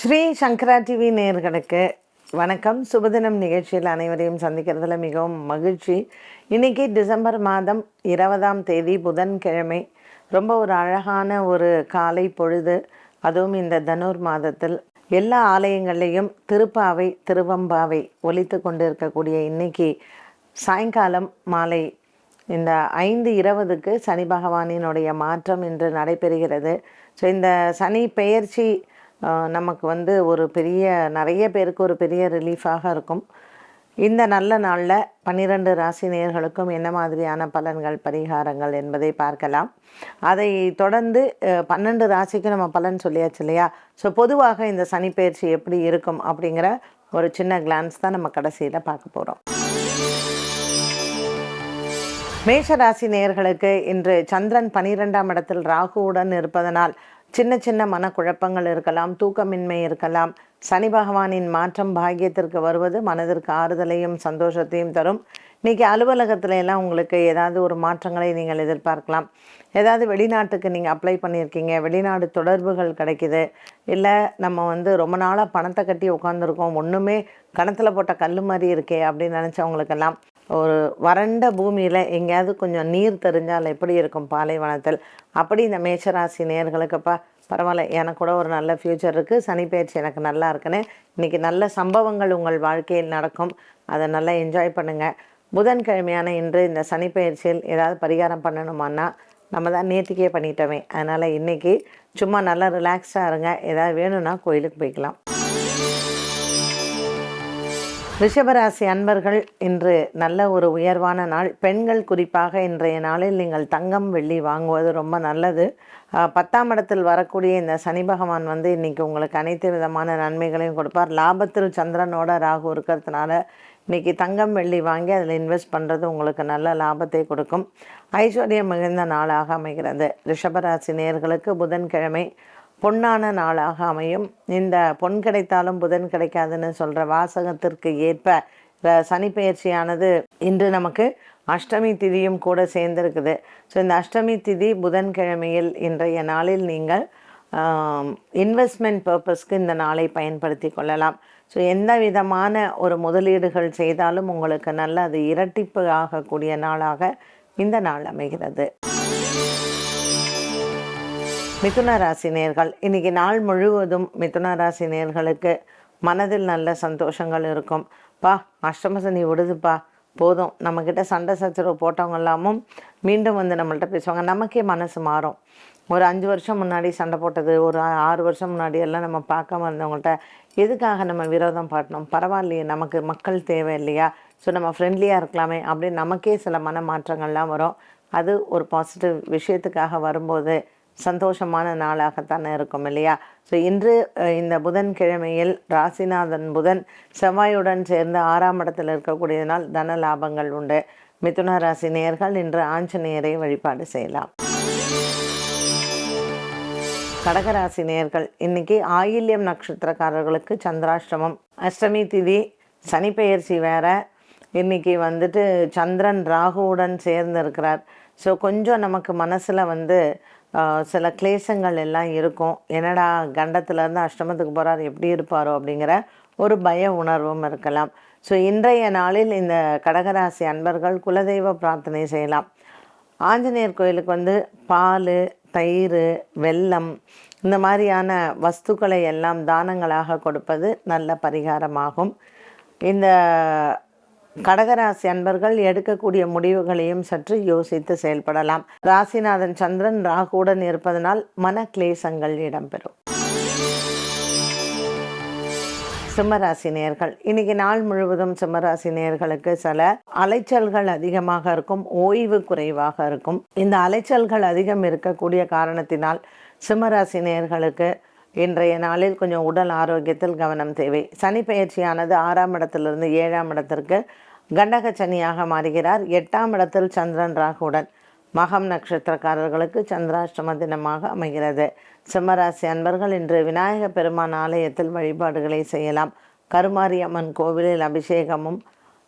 ஸ்ரீ சங்கரா TV நேர்களுக்கு வணக்கம். சுபதினம் நிகழ்ச்சியில் அனைவரையும் சந்திக்கிறதுல மிகவும் மகிழ்ச்சி. இன்னைக்கு டிசம்பர் மாதம் இருபதாம் தேதி புதன்கிழமை. ரொம்ப ஒரு அழகான ஒரு காலை பொழுது. அதுவும் இந்த தனுர் மாதத்தில் எல்லா ஆலயங்கள்லேயும் திருப்பாவை திருவம்பாவை ஒலித்து கொண்டு இருக்கக்கூடிய இன்னைக்கு சாயங்காலம் மாலை இந்த ஐந்து இருபதுக்கு சனி பகவானினுடைய மாற்றம் இன்று நடைபெறுகிறது. ஸோ இந்த சனி பெயர்ச்சி நமக்கு வந்து ஒரு பெரிய நிறைய பேருக்கு ஒரு பெரிய ரிலீஃபாக இருக்கும். இந்த நல்ல நாளில் பன்னிரண்டு ராசி நேயர்களுக்கும் என்ன மாதிரியான பலன்கள் பரிகாரங்கள் என்பதை பார்க்கலாம். அதை தொடர்ந்து பன்னெண்டு ராசிக்கு நம்ம பலன் சொல்லியாச்சு இல்லையா? ஸோ பொதுவாக இந்த சனிப்பயிற்சி எப்படி இருக்கும் அப்படிங்கிற ஒரு சின்ன கிளான்ஸ் தான் நம்ம கடைசியில் பார்க்க போகிறோம் மேஷராசி நேயர்களுக்கு இன்று சந்திரன் பனிரெண்டாம் இடத்தில் ராகுவுடன் இருப்பதனால் சின்ன சின்ன மனக்குழப்பங்கள் இருக்கலாம் தூக்கமின்மை இருக்கலாம். சனி பகவானின் மாற்றம் பாக்கியத்திற்கு வருவது மனதிற்கு ஆறுதலையும் சந்தோஷத்தையும் தரும். இன்றைக்கி அலுவலகத்துல எல்லாம் உங்களுக்கு ஏதாவது ஒரு மாற்றங்களை நீங்கள் எதிர்பார்க்கலாம். ஏதாவது வெளிநாட்டுக்கு நீங்கள் அப்ளை பண்ணியிருக்கீங்க வெளிநாடு தொடர்புகள் கிடைக்குது. இல்லை நம்ம வந்து ரொம்ப நாளாக பணத்தை கட்டி உட்காந்துருக்கோம் ஒன்றுமே கணத்தில் போட்ட கல் மாதிரி இருக்கே அப்படின்னு நினச்சவங்களுக்கெல்லாம் ஒரு வறண்ட பூமியில் எங்கேயாவது கொஞ்சம் நீர் தெரிஞ்சால் எப்படி இருக்கும் பாலைவனத்தில்? அப்படி இந்த மேஷராசி நேர்களுக்குப்பா பரவாயில்ல எனக்கு கூட ஒரு நல்ல ஃப்யூச்சர் இருக்குது சனி பயிற்சி எனக்கு நல்லா இருக்குன்னு. இன்றைக்கி நல்ல சம்பவங்கள் உங்கள் வாழ்க்கையில் நடக்கும். அதை நல்லா என்ஜாய் பண்ணுங்கள் புதன்கிழமையான இன்று இந்த சனி பயிற்சியில் ஏதாவது பரிகாரம் பண்ணணுமான்னா நம்ம தான் நேற்றுக்கே பண்ணிட்டோமே. அதனால் இன்றைக்கி சும்மா நல்லா ரிலாக்ஸாக இருங்க. ஏதாவது வேணும்னா கோயிலுக்கு போய்க்கலாம். ரிஷபராசி அன்பர்கள் இன்று நல்ல ஒரு உயர்வான நாள். பெண்கள் குறிப்பாக இன்றைய நாளில் நீங்கள் தங்கம் வெள்ளி வாங்குவது ரொம்ப நல்லது. பத்தாம் இடத்தில் வரக்கூடிய இந்த சனி பகவான் வந்து இன்னைக்கு உங்களுக்கு அனைத்து விதமான நன்மைகளையும் கொடுப்பார். லாபத்தில் சந்திரனோட ராகு இருக்கிறதுனால இன்றைக்கி தங்கம் வெள்ளி வாங்கி அதில் இன்வெஸ்ட் பண்ணுறது உங்களுக்கு நல்ல லாபத்தை கொடுக்கும். ஐஸ்வர்யம் மிகுந்த நாளாக அமைகிறது. ரிஷபராசி நேர்களுக்கு புதன்கிழமை பொன்னான நாளாக அமையும். இந்த பொன் கிடைத்தாலும் புதன் கிடைக்காதுன்னு சொல்கிற வாசகத்திற்கு ஏற்ப சனிப்பெயர்ச்சியானது சனி இன்று நமக்கு அஷ்டமி திதியும் கூட சேர்ந்திருக்குது. ஸோ இந்த அஷ்டமி திதி புதன்கிழமையில் இன்றைய நாளில் நீங்கள் இன்வெஸ்ட்மெண்ட் பர்பஸ்க்கு இந்த நாளை பயன்படுத்தி கொள்ளலாம். ஸோ எந்த விதமான ஒரு முதலீடுகள் செய்தாலும் உங்களுக்கு நல்ல அது இரட்டிப்பு ஆகக்கூடிய நாளாக இந்த நாள் அமைகிறது. மிதுன ராசி நேர்கள். இன்னைக்கு நாள் முழுவதும் மிதுன ராசி நேர்களுக்கு மனதில் நல்ல சந்தோஷங்கள் இருக்கும். பா அஷ்டமசனி விடுதுப்பா. போதும். நம்மக்கிட்ட சண்டை சச்சரவு போட்டவங்க எல்லாமும் மீண்டும் வந்து நம்மள்கிட்ட பேசுவாங்க. நமக்கே மனசு மாறும். ஒரு அஞ்சு வருஷம் முன்னாடி சண்டை போட்டது ஒரு ஆறு வருஷம் முன்னாடி எல்லாம் நம்ம பார்க்காம இருந்தவங்கள்ட்ட எதுக்காக நம்ம விரோதம் பாட்டணும் பரவாயில்லையே நமக்கு மக்கள் தேவை இல்லையா? ஸோ நம்ம ஃப்ரெண்ட்லியாக இருக்கலாமே அப்படின்னு நமக்கே சில மன மாற்றங்கள்லாம் வரும். அது ஒரு பாசிட்டிவ் விஷயத்துக்காக வரும்போது சந்தோஷமான நாளாகத்தானே இருக்கும் இல்லையா? ஸோ இன்று இந்த புதன்கிழமையில் ராசிநாதன் புதன் செவ்வாயுடன் சேர்ந்து ஆறாம் இடத்தில் இருக்கக்கூடியதனால் தன லாபங்கள் உண்டு. மிதுன ராசி நேர்கள் இன்று ஆஞ்சநேயரை வழிபாடு செய்யலாம். கடகராசி நேர்கள் இன்னைக்கு ஆயில்யம் நட்சத்திரக்காரர்களுக்கு சந்திராஷ்டமம். அஷ்டமி திதி சனி பெயர்ச்சி வேற. இன்னைக்கு வந்துட்டு சந்திரன் ராகுவுடன் சேர்ந்து இருக்கிறார் ஸோ கொஞ்சம் நமக்கு மனசில் வந்து சில கிளேசங்கள் எல்லாம் இருக்கும். என்னடா கண்டத்துலேருந்து அஷ்டமத்துக்கு போகிறார் எப்படி இருப்பாரோ அப்படிங்கிற ஒரு பய உணர்வும் இருக்கலாம். ஸோ இன்றைய நாளில் இந்த கடகராசி அன்பர்கள் குலதெய்வ பிரார்த்தனை செய்யலாம். ஆஞ்சநேயர் கோயிலுக்கு வந்து பால் தயிர் வெல்லம் இந்த மாதிரியான வஸ்துக்களை எல்லாம் தானங்களாக கொடுப்பது நல்ல பரிகாரமாகும். இந்த கடகராசி அன்பர்கள் எடுக்கக்கூடிய முடிவுகளையும் சற்று யோசித்து செயல்படலாம். ராசிநாதன் சந்திரன் ராகுவுடன் இருப்பதனால் மன கிளேசங்கள் இடம்பெறும். சிம்மராசி நேர்கள். இன்னைக்கு நாள் முழுவதும் சிம்மராசி நேர்களுக்கு சில அலைச்சல்கள் அதிகமாக இருக்கும் ஓய்வு குறைவாக இருக்கும். இந்த அலைச்சல்கள் அதிகம் இருக்கக்கூடிய காரணத்தினால் சிம்மராசி நேர்களுக்கு இன்றைய நாளில் கொஞ்சம் உடல் ஆரோக்கியத்தில் கவனம் தேவை. சனி பயிற்சியானது ஆறாம் இடத்திலிருந்து ஏழாம் இடத்திற்கு கண்டக சனியாக மாறுகிறார். எட்டாம் இடத்தில் சந்திரன் ராகுடன் மகம் நட்சத்திரக்காரர்களுக்கு சந்திராஷ்டம தினமாக அமைகிறது. சிம்மராசி அன்பர்கள் இன்று விநாயக பெருமான் ஆலயத்தில் வழிபாடுகளை செய்யலாம். கருமாரியம்மன் கோவிலில் அபிஷேகமும்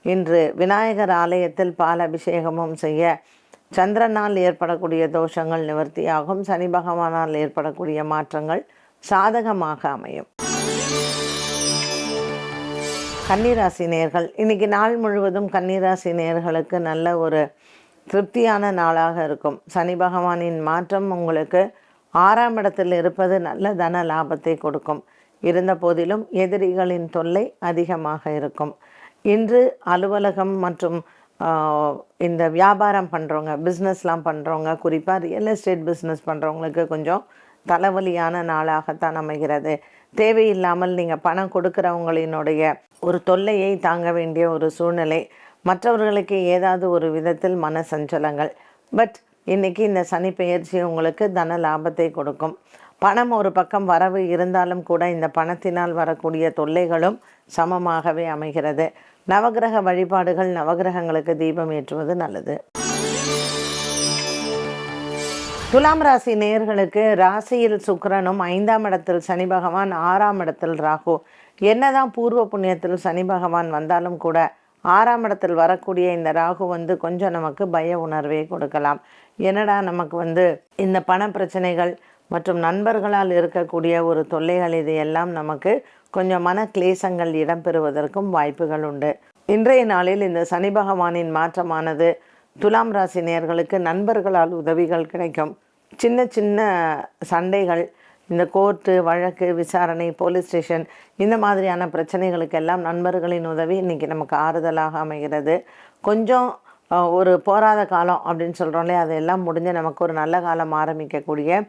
இன்று விநாயகர் ஆலயத்தில் பால் அபிஷேகமும் செய்ய சந்திரனால் ஏற்படக்கூடிய தோஷங்கள் நிவர்த்தியாகும். சனி பகவானால் ஏற்படக்கூடிய மாற்றங்கள் சாதகமாக அமையும். கன்னிராசி நேர்கள் இன்னைக்கு நாள் முழுவதும் கன்னிராசி நேர்களுக்கு நல்ல ஒரு திருப்தியான நாளாக இருக்கும். சனி பகவானின் மாற்றம் உங்களுக்கு ஆறாம் இடத்தில் இருப்பது நல்ல தன லாபத்தை கொடுக்கும். இருந்த போதிலும் எதிரிகளின் தொல்லை அதிகமாக இருக்கும். இன்று அலுவலகம் மற்றும் இந்த வியாபாரம் பண்ணுறவங்க பிஸ்னஸ்லாம் பண்ணுறவங்க குறிப்பாக ரியல் எஸ்டேட் பிஸ்னஸ் பண்ணுறவங்களுக்கு கொஞ்சம் தலைவலியான நாளாகத்தான் அமைகிறது. தேவையில்லாமல் நீங்கள் பணம் கொடுக்குறவங்களினுடைய ஒரு தொல்லையை தாங்க வேண்டிய ஒரு சூழ்நிலை. மற்றவர்களுக்கு ஏதாவது ஒரு விதத்தில் மன சஞ்சலங்கள் பட் இன்னைக்கு இந்த சனி பெயர்ச்சி உங்களுக்கு தன லாபத்தை கொடுக்கும். பணம் ஒரு பக்கம் வரவு இருந்தாலும் கூட இந்த பணத்தினால் வரக்கூடிய தொல்லைகளும் சமமாகவே அமைகிறது. நவக்கிரக வழிபாடுகள் நவக்கிரகங்களுக்கு தீபம் ஏற்றுவது நல்லது. துலாம் ராசி நேயர்களுக்கு ராசியில் சுக்கரனும் ஐந்தாம் இடத்தில் சனி பகவான் ஆறாம் இடத்தில் ராகு. என்னதான் பூர்வ புண்ணியத்தில் சனி பகவான் வந்தாலும் கூட ஆறாம் இடத்தில் வரக்கூடிய இந்த ராகு வந்து கொஞ்சம் நமக்கு பய உணர்வை கொடுக்கலாம். என்னடா நமக்கு வந்து இந்த பண பிரச்சனைகள் மற்றும் நண்பர்களால் இருக்கக்கூடிய ஒரு தொல்லைகள் இது எல்லாம் நமக்கு கொஞ்சம் மன கிளேசங்கள் இடம்பெறுவதற்கும் வாய்ப்புகள் உண்டு. இன்றைய நாளில் இந்த சனி பகவானின் மாற்றமானது துலாம் ராசி நேர்களுக்கு நண்பர்களால் உதவிகள் கிடைக்கும். சின்ன சின்ன சண்டைகள் இந்த கோர்ட்டு வழக்கு விசாரணை போலீஸ் ஸ்டேஷன் இந்த மாதிரியான பிரச்சனைகளுக்கெல்லாம் நண்பர்களின் உதவி இன்றைக்கி நமக்கு ஆறுதலாக அமைகிறது. கொஞ்சம் ஒரு போராத காலம் அப்படின்னு சொல்கிறோம் இல்லையா? அதெல்லாம் முடிஞ்சு நமக்கு ஒரு நல்ல காலம் ஆரம்பிக்கக்கூடிய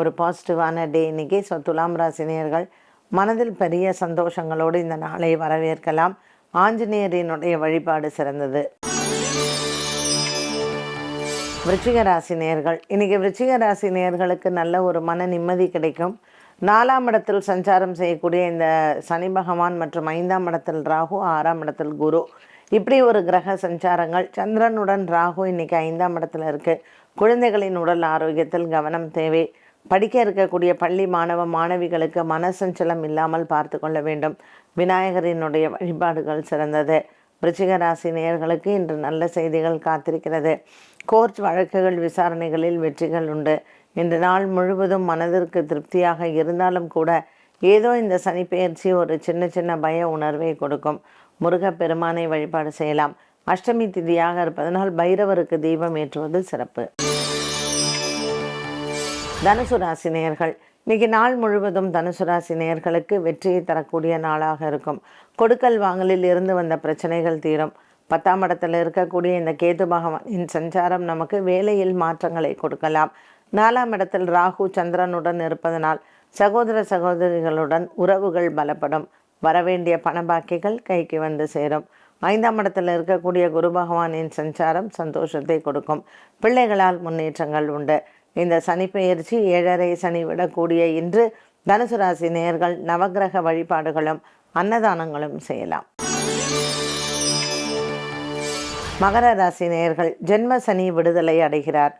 ஒரு பாசிட்டிவான டே இன்னைக்கு. ஸோ துலாம் ராசினியர்கள் மனதில் பெரிய சந்தோஷங்களோடு இந்த நாளை வரவேற்கலாம். ஆஞ்சநேயரினுடைய வழிபாடு சிறந்தது. விருச்சிக ராசி நேர்கள் இன்னைக்கு விருச்சிக ராசி நேர்களுக்கு நல்ல ஒரு மன நிம்மதி கிடைக்கும். நாலாம் இடத்தில் சஞ்சாரம் செய்யக்கூடிய இந்த சனி பகவான் மற்றும் ஐந்தாம் இடத்தில் ராகு ஆறாம் இடத்தில் குரு. இப்படி ஒரு கிரக சஞ்சாரங்கள் சந்திரனுடன் ராகு இன்னைக்கு ஐந்தாம் இடத்துல இருக்கு. குழந்தைகளின் உடல் ஆரோக்கியத்தில் கவனம் தேவை. படிக்க இருக்கக்கூடிய பள்ளி மாணவ மாணவிகளுக்கு மனசஞ்சலம் இல்லாமல் பார்த்து கொள்ள வேண்டும். விநாயகரினுடைய வழிபாடுகள் சிறந்தது. விருச்சிக ராசி நேயர்களுக்கு இன்று நல்ல செய்திகள் காத்திருக்கிறது. கோர்ட் வழக்குகள் விசாரணைகளில் வெற்றிகள் உண்டு. இன்று நாள் முழுவதும் மனதிற்கு திருப்தியாக இருந்தாலும் கூட ஏதோ இந்த சனிப்பெயர்ச்சி ஒரு சின்ன சின்ன பய உணர்வை கொடுக்கும். முருகப்பெருமானை வழிபாடு செய்யலாம். அஷ்டமி திதியாக இருப்பதனால் பைரவருக்கு தீபம் ஏற்றுவது சிறப்பு. தனுசு ராசி நேயர்கள் இன்னைக்கு நாள் முழுவதும் தனுசு ராசி நேயர்களுக்கு வெற்றியை தரக்கூடிய நாளாக இருக்கும். கொடுக்கல் வாங்கலில் இருந்து வந்த பிரச்சனைகள் தீரும். பத்தாம் இடத்துல இருக்கக்கூடிய இந்த கேது பகவானின் சஞ்சாரம் நமக்கு வேலையில் மாற்றங்களை கொடுக்கலாம். நாலாம் இடத்தில் ராகு சந்திரனுடன் இருப்பதனால் சகோதர சகோதரிகளுடன் உறவுகள் பலப்படும். வரவேண்டிய பண பாக்கிகள் கைக்கு வந்து சேரும். ஐந்தாம் இடத்தில் இருக்கக்கூடிய குரு பகவானின் சஞ்சாரம் சந்தோஷத்தை கொடுக்கும். பிள்ளைகளால் முன்னேற்றங்கள் உண்டு. இந்த சனிப்பெயர்ச்சி ஏழரை சனி விடக்கூடிய இன்று தனுசு ராசி நேயர்கள் நவக்கிரக வழிபாடுகளும் அன்னதானங்களும் செய்யலாம். மகர ராசி நேயர்கள் ஜென்ம சனி விடுதலை அடைகிறார்.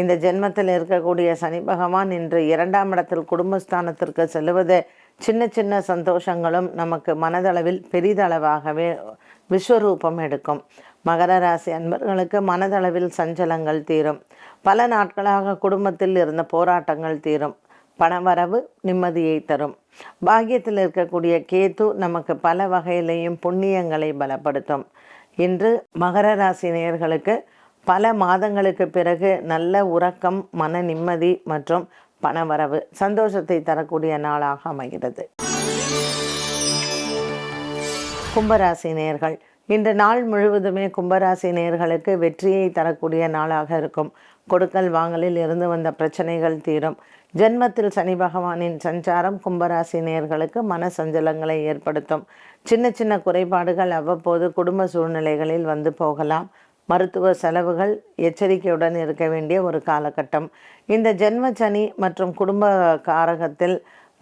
இந்த ஜென்மத்தில் இருக்கக்கூடிய சனி பகவான் இன்று இரண்டாம் இடத்தில் குடும்பஸ்தானத்திற்கு செல்வது சின்ன சின்ன சந்தோஷங்களும் நமக்கு மனதளவில் பெரிதளவாகவே விஸ்வரூபம் எடுக்கும். மகர ராசி அன்பர்களுக்கு மனதளவில் சஞ்சலங்கள் தீரும். பல நாட்களாக குடும்பத்தில் இருந்த போராட்டங்கள் தீரும். பணவரவு நிம்மதியை தரும். பாக்கியத்தில் இருக்கக்கூடிய கேது நமக்கு பல வகையிலையும் புண்ணியங்களை பலப்படுத்தும். இன்று மகர ராசி நேயர்களுக்கு பல மாதங்களுக்கு பிறகு நல்ல உறக்கம் மன நிம்மதி மற்றும் பணவரவு சந்தோஷத்தை தரக்கூடிய நாளாக அமைகிறது. கும்பராசி நேர்கள் இன்று நாள் முழுவதுமே கும்பராசி நேயர்களுக்கு வெற்றியை தரக்கூடிய நாளாக இருக்கும். கொடுக்கல் வாங்கலில் இருந்து வந்த பிரச்சனைகள் தீரும். ஜென்மத்தில் சனி பகவானின் சஞ்சாரம் கும்பராசி நேயர்களுக்கு மன சஞ்சலங்களை ஏற்படுத்தும். சின்ன சின்ன குறைபாடுகள் அவ்வப்போது குடும்ப சூழ்நிலைகளில் வந்து போகலாம். மருத்துவ செலவுகள் எச்சரிக்கையுடன் இருக்க வேண்டிய ஒரு காலகட்டம். இந்த ஜென்ம சனி மற்றும் குடும்ப காரகத்தில்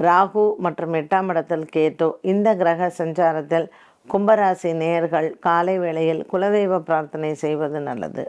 ராகு மற்றும் எட்டாம் இடத்தில் கேட்டு இந்த கிரக சஞ்சாரத்தில் கும்பராசி நேயர்கள் காலை வேளையில் குலதெய்வ பிரார்த்தனை செய்வது நல்லது.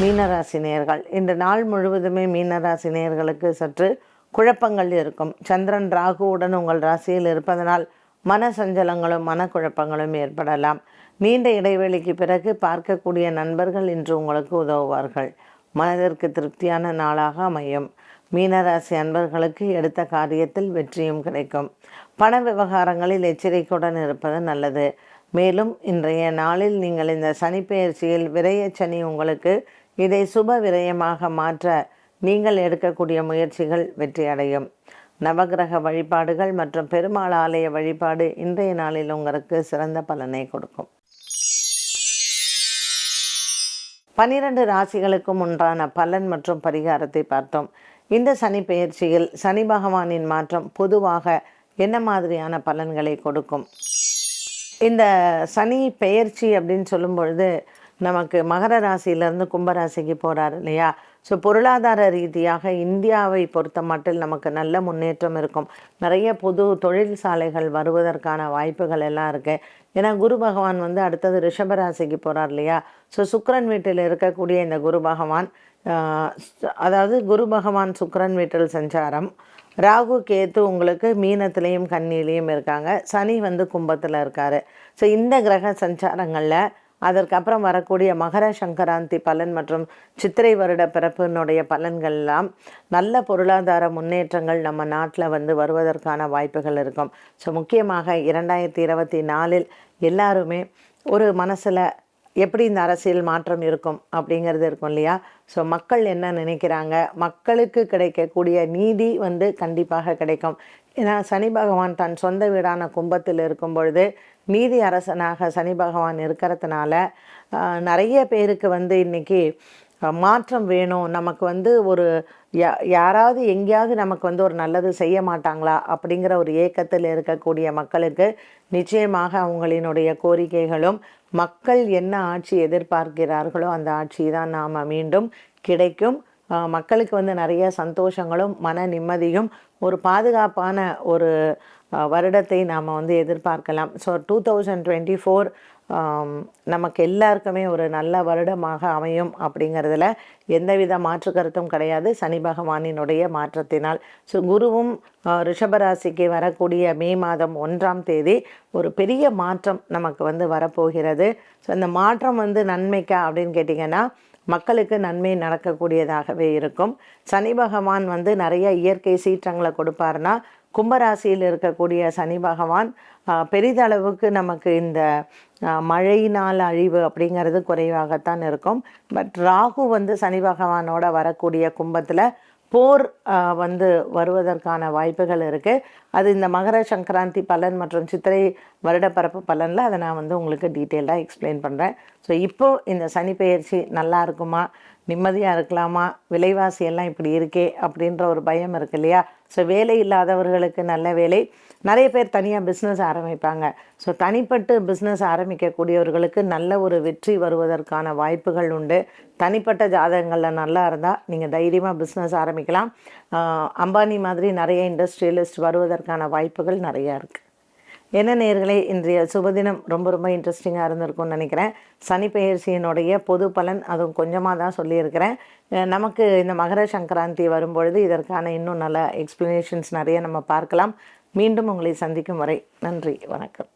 மீனராசி நேர்கள் இன்று நாள் முழுவதுமே மீனராசி நேர்களுக்கு சற்று குழப்பங்கள் இருக்கும். சந்திரன் ராகுவுடன் உங்கள் ராசியில் இருப்பதனால் மன சஞ்சலங்களும் மனக்குழப்பங்களும் ஏற்படலாம். நீண்ட இடைவெளிக்கு பிறகு பார்க்கக்கூடிய நண்பர்கள் இன்று உங்களுக்கு உதவுவார்கள். மனதிற்கு திருப்தியான நாளாக அமையும். மீனராசி அன்பர்களுக்கு எடுத்த காரியத்தில் வெற்றியும் கிடைக்கும். பண விவகாரங்களில் எச்சரிக்கையுடன் இருப்பது நல்லது. மேலும் இன்றைய நாளில் நீங்கள் இந்த சனிப்பெயர்ச்சியில் விரய சனி உங்களுக்கு இதை சுப விரயமாக மாற்ற நீங்கள் எடுக்கக்கூடிய முயற்சிகள் வெற்றியடையும் நவகிரக வழிபாடுகள் மற்றும் பெருமாள் ஆலய வழிபாடு இன்றைய நாளில் உங்களுக்கு சிறந்த பலனை கொடுக்கும். பனிரெண்டு ராசிகளுக்கும் உண்டான பலன் மற்றும் பரிகாரத்தை பார்த்தோம். இந்த சனி பெயர்ச்சியில் சனி பகவானின் மாற்றம் பொதுவாக என்ன மாதிரியான பலன்களை கொடுக்கும்? இந்த சனி பெயர்ச்சி அப்படின்னு சொல்லும் பொழுது நமக்கு மகர ராசியிலேருந்து கும்பராசிக்கு போகிறார் இல்லையா? ஸோ பொருளாதார ரீதியாக இந்தியாவை பொறுத்த மட்டில் நமக்கு நல்ல முன்னேற்றம் இருக்கும். நிறைய புது தொழில் சாலைகள் வருவதற்கான வாய்ப்புகள் எல்லாம் இருக்குது ஏன்னா குரு பகவான் வந்து அடுத்தது ரிஷபராசிக்கு போகிறார் இல்லையா? ஸோ சுக்கரன் வீட்டில் இருக்கக்கூடிய இந்த குரு பகவான் அதாவது குரு பகவான் சுக்கரன் வீட்டில் சஞ்சாரம். ராகு கேத்து உங்களுக்கு மீனத்துலேயும் கண்ணிலையும் இருக்காங்க. சனி வந்து கும்பத்தில் இருக்கார். ஸோ இந்த கிரக சஞ்சாரங்களில் அதற்கப்புறம் வரக்கூடிய மகர சங்கராந்தி பலன் மற்றும் சித்திரை வருட பிறப்பினுடைய பலன்கள்லாம் நல்ல பொருளாதார முன்னேற்றங்கள் நம்ம நாட்டில் வந்து வருவதற்கான வாய்ப்புகள் இருக்கும். ஸோ முக்கியமாக இரண்டாயிரத்தி இருபத்தி நாலில் எல்லாருமே ஒரு மனசில் எப்படி இந்த அரசியல் மாற்றம் இருக்கும் அப்படிங்கிறது இருக்கும் இல்லையா? ஸோ மக்கள் என்ன நினைக்கிறாங்க? மக்களுக்கு கிடைக்கக்கூடிய நீதி வந்து கண்டிப்பாக கிடைக்கும். ஏன்னா சனி பகவான் தன் சொந்த வீடான கும்பத்தில் இருக்கும் பொழுது நீதி அரசனாக சனி பகவான் இருக்கிறதுனால நிறைய பேருக்கு வந்து இன்றைக்கி மாற்றம் வேணும். நமக்கு வந்து ஒரு யா யாராவது எங்கேயாவது நமக்கு வந்து ஒரு நல்லது செய்ய மாட்டாங்களா? அப்படிங்கிற ஒரு ஏக்கத்தில் இருக்கக்கூடிய மக்களுக்கு நிச்சயமாக அவங்களினுடைய கோரிக்கைகளும் மக்கள் என்ன ஆட்சி எதிர்பார்க்கிறார்களோ அந்த ஆட்சி தான் நாம் மீண்டும் கிடைக்கும். மக்களுக்கு வந்து நிறைய சந்தோஷங்களும் மன நிம்மதியும் ஒரு பாதுகாப்பான ஒரு வருடத்தை நாம் வந்து எதிர்பார்க்கலாம். So two thousand twenty four நமக்கு எல்லாருக்குமே ஒரு நல்ல வருடமாக அமையும் அப்படிங்கிறதுல எந்தவித மாற்று கருத்தும் கிடையாது. சனி பகவானினுடைய மாற்றத்தினால். ஸோ குருவும் ரிஷபராசிக்கு வரக்கூடிய மே மாதம் ஒன்றாம் தேதி ஒரு பெரிய மாற்றம் நமக்கு வந்து வரப்போகிறது. ஸோ அந்த மாற்றம் வந்து நன்மைக்கா அப்படின்னு கேட்டிங்கன்னா மக்களுக்கு நன்மை நடக்கக்கூடியதாகவே இருக்கும். சனி பகவான் வந்து நிறைய இயற்கை சீற்றங்களை கொடுப்பாருன்னா கும்பராசியில் இருக்கக்கூடிய சனி பகவான் பெரிதளவுக்கு நமக்கு இந்த மழையினால் அழிவு அப்படிங்கிறது குறைவாகத்தான் இருக்கும். பட் ராகு வந்து சனி பகவானோட வரக்கூடிய கும்பத்தில் போர் வந்து வருவதற்கான வாய்ப்புகள் இருக்குது அது இந்த மகர சங்கராந்தி பலன் மற்றும் சித்திரை வருடப்பரப்பு பலனில் அதை நான் வந்து உங்களுக்கு டீட்டெயிலாக எக்ஸ்பிளைன் பண்ணுறேன் ஸோ இப்போது இந்த சனி பயிற்சி நல்லா இருக்குமா? நிம்மதியாக இருக்கலாமா? விலைவாசி எல்லாம் இப்படி இருக்கே அப்படின்ற ஒரு பயம் இருக்கு இல்லையா? ஸோ வேலை இல்லாதவர்களுக்கு நல்ல வேலை. நிறைய பேர் தனியாக பிஸ்னஸ் ஆரம்பிப்பாங்க. ஸோ தனிப்பட்டு பிஸ்னஸ் ஆரம்பிக்கக்கூடியவர்களுக்கு நல்ல ஒரு வெற்றி வருவதற்கான வாய்ப்புகள் உண்டு. தனிப்பட்ட ஜாதகங்களில் நல்லா இருந்தால் நீங்கள் தைரியமாக பிஸ்னஸ் ஆரம்பிக்கலாம். அம்பானி மாதிரி நிறைய இண்டஸ்ட்ரியலிஸ்ட் வருவதற்கான வாய்ப்புகள் நிறையா இருக்குது என்ன நேர்களே இன்றைய சுபதினம் ரொம்ப ரொம்ப இன்ட்ரெஸ்டிங்காக இருந்திருக்கும்னு நினைக்கிறேன். சனி பெயர்ச்சியினுடைய பொது பலன் அதுவும் கொஞ்சமாக தான் சொல்லியிருக்கிறேன். நமக்கு இந்த மகர சங்கராந்தி வரும்பொழுது இதற்கான இன்னும் நல்ல எக்ஸ்ப்ளனேஷன்ஸ் நிறைய நம்ம பார்க்கலாம். மீண்டும் உங்களை சந்திக்கும் வரை நன்றி வணக்கம்.